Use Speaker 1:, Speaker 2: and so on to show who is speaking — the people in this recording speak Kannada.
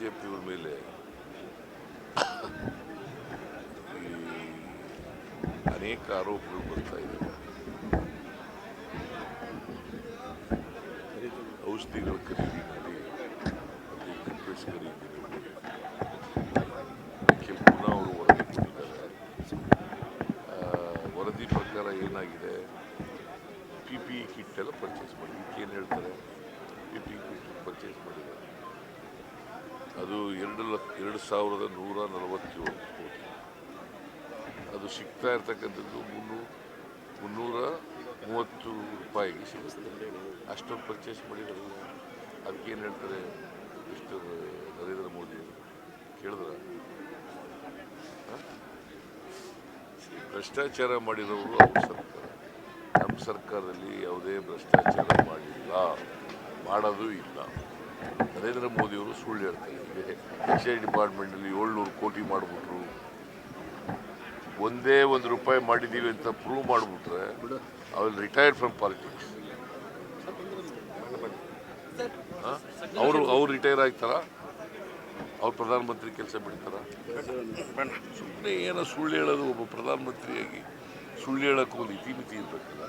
Speaker 1: ಜೆ ಪಿಯವ್ರ ಮೇಲೆ ಅನೇಕ ಆರೋಪಗಳು ಬರ್ತಾ ಇದ್ದಾವೆ. ಔಷಧಿಗಳ ಖರೀದಿನಲ್ಲಿ ಮತ್ತು ಕಿಟ್ಸ್ ಖರೀದಿ ಅದಕ್ಕೆ ಪುನಃ ಅವರು ವರದಿ ಕೊಟ್ಟಿದ್ದಾರೆ. ವರದಿ ಪ್ರಕಾರ ಏನಾಗಿದೆ? ಪಿ ಪಿ ಕಿಟ್ ಎಲ್ಲ ಪರ್ಚೇಸ್ ಮಾಡಿ. ಏನು ಹೇಳ್ತಾರೆ? ಪಿ ಪಿ ಕಿಟ್ ಪರ್ಚೇಸ್ ಮಾಡಿದ್ದಾರೆ ಅದು ಎರಡು ಲಕ್ಷ ಎರಡು ಸಾವಿರದ ನೂರ ನಲವತ್ತೇಳು ಕೋಟಿ. ಅದು ಸಿಗ್ತಾ ಇರ್ತಕ್ಕಂಥದ್ದು ಮುನ್ನೂರು ಮುನ್ನೂರ ಮೂವತ್ತು ರೂಪಾಯಿಗೆ ಸಿಗುತ್ತೆ. ಅಷ್ಟೊಂದು ಪರ್ಚೇಸ್ ಮಾಡಿದಾರಲ್ಲ ಅದಕ್ಕೇನು ಹೇಳ್ತಾರೆ ಮಿಸ್ಟರ್ ನರೇಂದ್ರ ಮೋದಿ ಕೇಳಿದ್ರ? ಭ್ರಷ್ಟಾಚಾರ ಮಾಡಿರೋರು ಅವ್ರ ಸರ್ಕಾರ. ನಮ್ಮ ಸರ್ಕಾರದಲ್ಲಿ ಯಾವುದೇ ಭ್ರಷ್ಟಾಚಾರ ಮಾಡಿಲ್ಲ. ಮಾಡೋದು ಇಲ್ಲ. ನರೇಂದ್ರ ಮೋದಿಯವರು ಸುಳ್ಳು ಹೇಳ್ತಾರೆ ಎಕ್ಸೈಸ್ ಡಿಪಾರ್ಟ್ಮೆಂಟಲ್ಲಿ ಏಳ್ನೂರು ಕೋಟಿ ಮಾಡಿಬಿಟ್ರು. ಒಂದೇ ಒಂದು ರೂಪಾಯಿ ಮಾಡಿದ್ದೀವಿ ಅಂತ ಪ್ರೂವ್ ಮಾಡಿಬಿಟ್ರೆ ವಿಲ್ ರಿಟೈರ್ಡ್ ಫ್ರಮ್ ಪಾಲಿಟಿಕ್ಸ್ ಅವರು, ಅವ್ರು ರಿಟೈರ್ ಆಗ್ತಾರ? ಅವ್ರು ಪ್ರಧಾನಮಂತ್ರಿ ಕೆಲಸ ಬಿಡ್ತಾರ? ಸುಮ್ಮನೆ ಏನೋ ಸುಳ್ಳು ಹೇಳೋದು ಒಬ್ಬ ಪ್ರಧಾನಮಂತ್ರಿಯಾಗಿ ಸುಳ್ಳು ಹೇಳೋಕ್ಕೂ ಒಂದು ಇತಿಮಿತಿ ಇರಬೇಕಲ್ಲ.